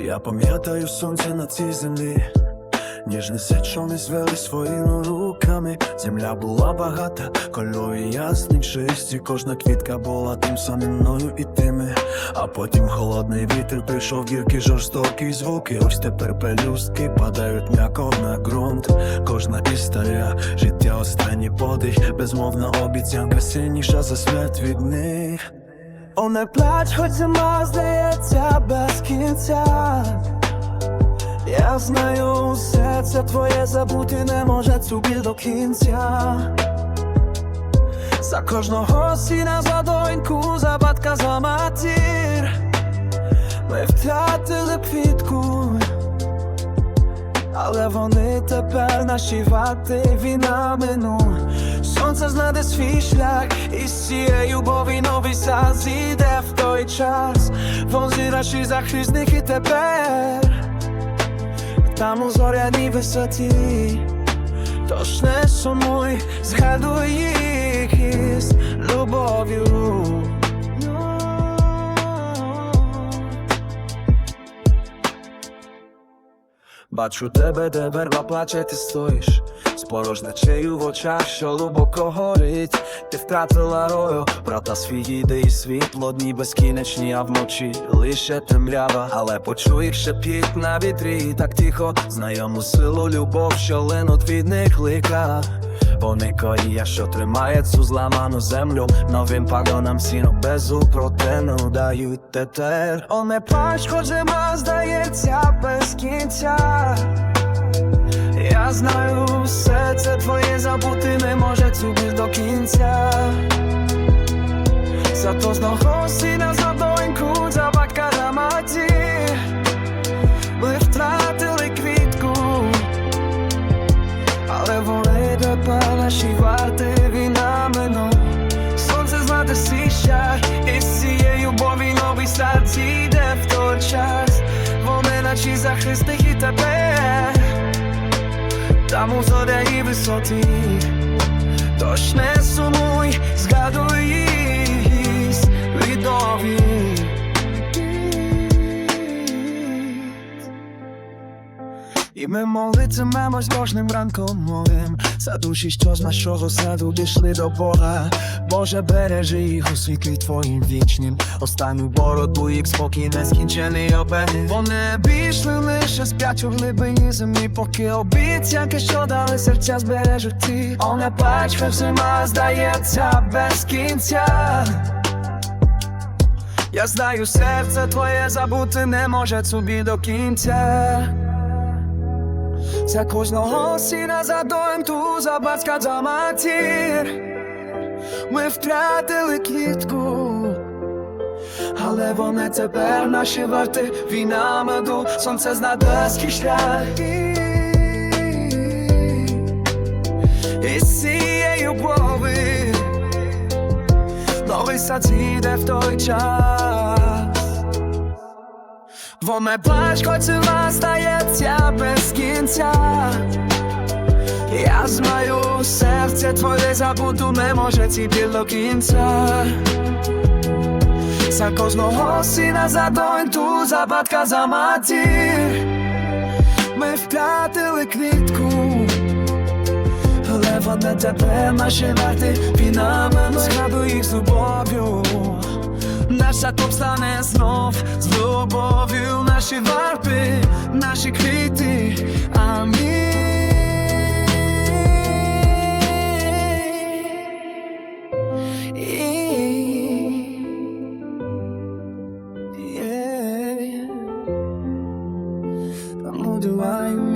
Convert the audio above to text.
Я пам'ятаю сонце на цій землі. Ніжне сечо не звели своїми руками. Земля була багата, кольори ясні, чисті. Кожна квітка була тим самим мною і тими. А потім холодний вітер прийшов гіркі жорстокі звуки. Ось тепер пелюстки падають м'яко на ґрунт. Кожна історія, життя останній подих, безмовна обіцянка сильніша за смерть від них. О, не плач, хоч зима здається без кінця. Я знаю, все це твоє забути не може цубі до кінця. За кожного сина, за доньку, за батька, за матір. Ми втратили квітку, але вони тепер наші вати війна мину. Сонце знайде свій шлях, і з цієї любові новий сад зійде в той час. Вонзи наші і тепер там у зоряній висоті, тож не сумуй, згадуй їх із любов'ю. Бачу тебе, де берва плаче, ти стоїш з порожнечею в очах, що глибоко горить. Ти втратила рою, брата свій іде і світло, дні безкінечні, а вночі лише темрява. Але почуй їх шепіт на вітрі, так тихо, знайому силу, любов, що линуть від них лика. Вони корія, що тримає цю зламану землю, новим пагонам сіно безупротену дають тетер. О, не плач, хоч зима здається без кінця. Я знаю, все це твоє забути не може цубір до кінця. За кожного сина, за Вони наші захисники тепер, там у зоряні висоті. Тож не І ми молитимемось кожним ранком новим За душі, що з нашого саду дійшли до Бога. Боже, бережи їх у світлі твоїм вічним Останню боротьбу їх спокій нескінчений обеги Вони більше лише сплять у глибині землі Поки обіцянки, що дали серця збережуть ті О, не плач, зима здається без кінця. Я знаю, серце твоє забути не може собі до кінця. За кожного сина за доньку, за батька, за матір. Ми втратили квітку, але вони тепер наші варти війна меду, сонце знадеський шлях. І з цієї любові новий сад зійде в той час. Бо не плач, хоч зима стається без. Я знаю, серце твоє забуду не може ці до кінця. За кожного сина, за доньку, за батька, за матір. Ми втратили квітку, але вона тепер наші варти вінами згадуй їх з любов'ю. Nasza to wstanę znów Z nasze warpy Nasze kwity A my Yeah. How do I